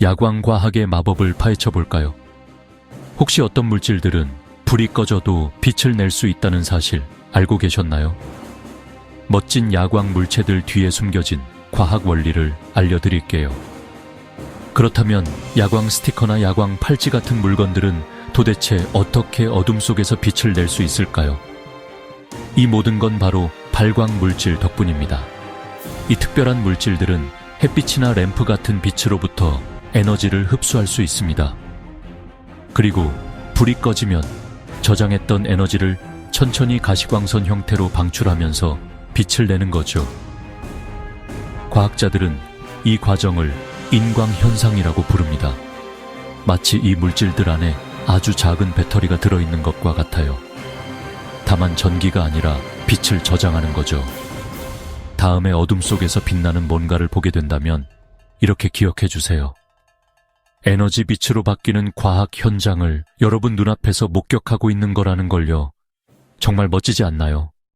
야광과학의 마법을 파헤쳐 볼까요? 혹시 어떤 물질들은 불이 꺼져도 빛을 낼 수 있다는 사실 알고 계셨나요? 멋진 야광 물체들 뒤에 숨겨진 과학 원리를 알려드릴게요. 그렇다면 야광 스티커나 야광 팔찌 같은 물건들은 도대체 어떻게 어둠 속에서 빛을 낼 수 있을까요? 이 모든 건 바로 발광 물질 덕분입니다. 이 특별한 물질들은 햇빛이나 램프 같은 빛으로부터 에너지를 흡수할 수 있습니다. 그리고 불이 꺼지면 저장했던 에너지를 천천히 가시광선 형태로 방출하면서 빛을 내는 거죠. 과학자들은 이 과정을 인광 현상이라고 부릅니다. 마치 이 물질들 안에 아주 작은 배터리가 들어있는 것과 같아요. 다만 전기가 아니라 빛을 저장하는 거죠. 다음에 어둠 속에서 빛나는 뭔가를 보게 된다면 이렇게 기억해 주세요. 에너지 빛으로 바뀌는 과학 현장을 여러분 눈앞에서 목격하고 있는 거라는 걸요. 정말 멋지지 않나요?